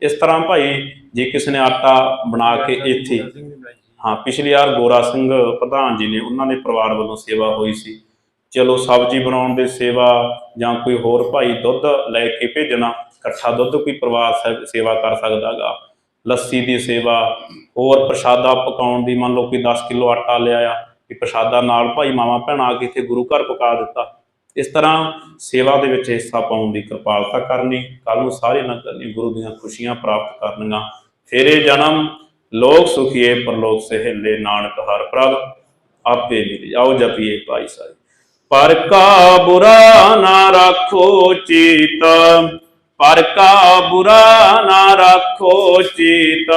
ਇਸ ਤਰ੍ਹਾਂ ਭਾਈ ਜੇ ਕਿਸੇ ਨੇ ਆਟਾ ਬਣਾ ਕੇ ਇੱਥੇ ਹਾਂ, ਪਿਛਲੀ ਵਾਰ ਗੋਰਾ ਸਿੰਘ ਪ੍ਰਧਾਨ ਜੀ ਨੇ ਉਹਨਾਂ ਦੇ ਪਰਿਵਾਰ ਵੱਲੋਂ ਸੇਵਾ ਹੋਈ ਸੀ। ਚਲੋ, ਸਬਜ਼ੀ ਬਣਾਉਣ ਦੇ ਸੇਵਾ ਜਾਂ ਕੋਈ ਹੋਰ ਭਾਈ ਦੁੱਧ ਲੈ ਕੇ ਭੇਜਣਾ, ਇਕੱਠਾ ਦੁੱਧ ਕੋਈ ਪਰਿਵਾਰ ਸੇਵਾ ਕਰ ਸਕਦਾਗਾ ਲੱਸੀ ਦੀ ਸੇਵਾ, ਹੋਰ ਪ੍ਰਸ਼ਾਦਾ ਪਕਾਉਣ ਦੀ, ਮੰਨ ਲਓ ਕੋਈ 10 ਕਿਲੋ ਆਟਾ ਲਿਆਇਆ ਕਿ ਪ੍ਰਸ਼ਾਦਾ ਨਾਲ ਭਾਈ ਮਾਵਾ ਭੈਣਾਂ ਆ ਕੇ ਇੱਥੇ ਗੁਰੂ ਘਰ ਪਕਾ ਦਿੱਤਾ। ਇਸ ਤਰ੍ਹਾਂ ਸੇਵਾ ਦੇ ਵਿੱਚ ਹਿੱਸਾ ਪਾਉਣ ਦੀ ਕਿਰਪਾਲਤਾ ਕਰਨੀ ਕੱਲ ਨੂੰ ਸਾਰੇ ਨਾਲ ਕਰਨੀ ਗੁਰੂ ਦੀਆਂ ਖੁਸ਼ੀਆਂ ਪ੍ਰਾਪਤ ਕਰਨੀਆਂ। ਇਹ ਜਨਮ ਲੋਕ ਸੁਖੀਏ ਪਰਲੋਕ ਸਹਿਲੇ ਨਾਨਕ ਹਰ ਪ੍ਰਭ, ਆਪੇ ਮਿਲ ਆਓ ਜਪੀਏ ਭਾਈ ਸਾਹਿਬ। ਪਰ ਕਾ ਬੁਰਾ ਨਾ ਰੱਖੋ ਚੀਤ, ਪਰ ਕਾ ਬੁਰਾ ਨਾ ਰੱਖੋ ਚੀਤ।